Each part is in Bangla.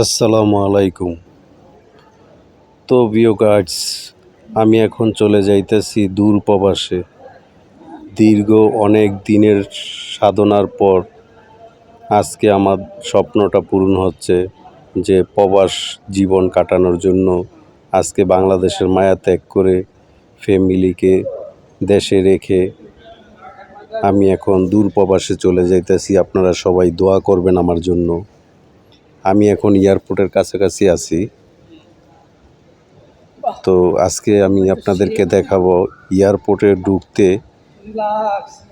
আসসালামু আলাইকুম। তো বিও গার্ডস আমি এখন চলে যাইতেছি দূর প্রবাসে। দীর্ঘ অনেক দিনের সাধনার পর আজকে আমার স্বপ্নটা পূরণ হচ্ছে যে প্রবাস জীবন কাটানোর জন্য আজকে বাংলাদেশের মায়া ত্যাগ করে ফ্যামিলিকে দেশে রেখে আমি এখন দূর প্রবাসে চলে যাইতেছি। আপনারা সবাই দোয়া করবেন আমার জন্য। আমি এখন এয়ারপোর্টের কাছাকাছি আছি। তো আজকে আমি আপনাদেরকে দেখাবো এয়ারপোর্টে ঢুকতে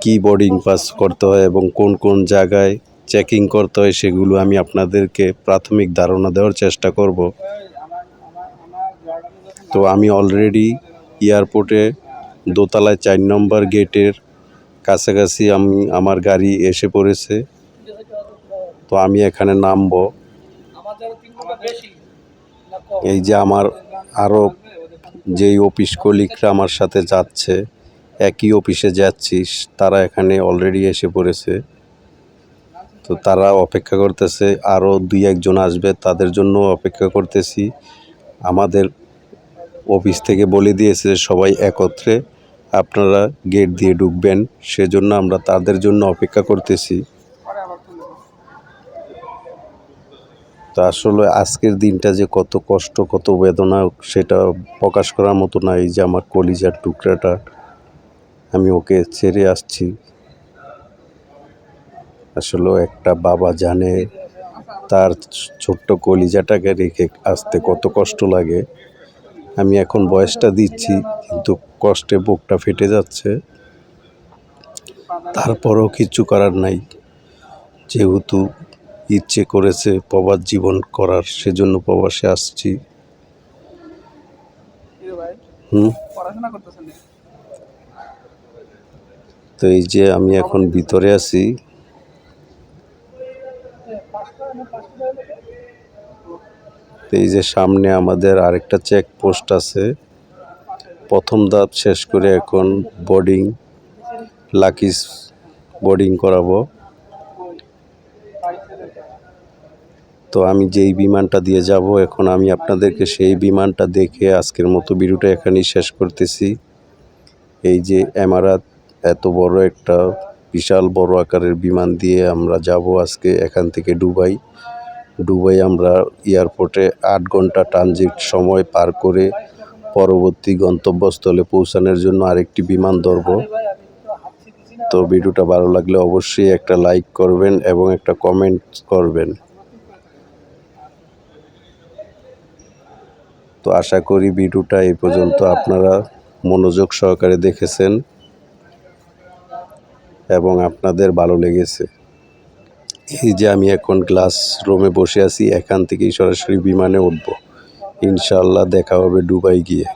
কি বোর্ডিং পাস করতে হয় এবং কোন কোন জায়গায় চেকিং করতে হয় সেগুলো আমি আপনাদেরকে প্রাথমিক ধারণা দেওয়ার চেষ্টা করব। তো আমি অলরেডি এয়ারপোর্টে দোতলায় চার নম্বর গেটের কাছাকাছি আমি, আমার গাড়ি এসে পড়েছে। তো আমি এখানে নামবো। এই যে আমার আরও যেই অফিস কলিগরা আমার সাথে যাচ্ছে, একই অফিসে যাচ্ছিস তারা এখানে অলরেডি এসে পড়েছে। তো তারা অপেক্ষা করতেছে আরও দুই একজন আসবে, তাদের জন্য অপেক্ষা করতেছি। আমাদের অফিস থেকে বলে দিয়েছে সবাই একত্রে আপনারা গেট দিয়ে ঢুকবেন, সেজন্য আমরা তাদের জন্য অপেক্ষা করতেছি। তো আসলে আজকের দিনটা যে কত কষ্ট, কত বেদনা, সেটা প্রকাশ করার মতো না। এই যে আমার কলিজার টুকরাটা, আমি ওকে ছেড়ে আসছি। আসলে একটা বাবা জানে তার ছোট্ট কলিজাটাকে রেখে আসতে কত কষ্ট লাগে। আমি এখন বয়সটা দিচ্ছি, কিন্তু কষ্টে বুকটা ফেটে যাচ্ছে। তারপরও কিছু করার নাই। যেহেতু ইচ্ছে করেছে প্রবাস জীবন করার সেজন্য প্রবাসে আসছি। হুম? তো এই যে আমি এখন ভিতরে আছি। তো এই যে সামনে আমাদের আরেকটা চেক পোস্ট আছে। প্রথম ধাপ শেষ করে এখন বোর্ডিং লাকিস বোর্ডিং করাবো। তো আমি যেই বিমানটা দিয়ে যাব, এখন আমি আপনাদেরকে সেই বিমানটা দেখে আজকের মতো ভিডিওটা এখানেই শেষ করতেছি। এই যে এমারাত, এত বড় একটা, বিশাল বড় আকারের বিমান দিয়ে আমরা যাব আজকে এখান থেকে দুবাই। দুবাই আমরা এয়ারপোর্টে আট ঘণ্টা ট্রানজিট সময় পার করে পরবর্তী গন্তব্যস্থলে পৌঁছানোর জন্য আরেকটি বিমান ধরবো। তো ভিডিওটা ভালো লাগলে অবশ্যই একটা লাইক করবেন এবং একটা কমেন্ট করবেন। তো আশা করি ভিডিওটা এই পর্যন্ত আপনারা মনোযোগ সহকারে দেখেছেন এবং আপনাদের ভালো লেগেছে। এই যে আমি এখন ক্লাস রুমে বসে আছি, এখান থেকেই সরাসরি বিমানে উঠব। ইনশাল্লাহ দেখা হবে দুবাই গিয়ে।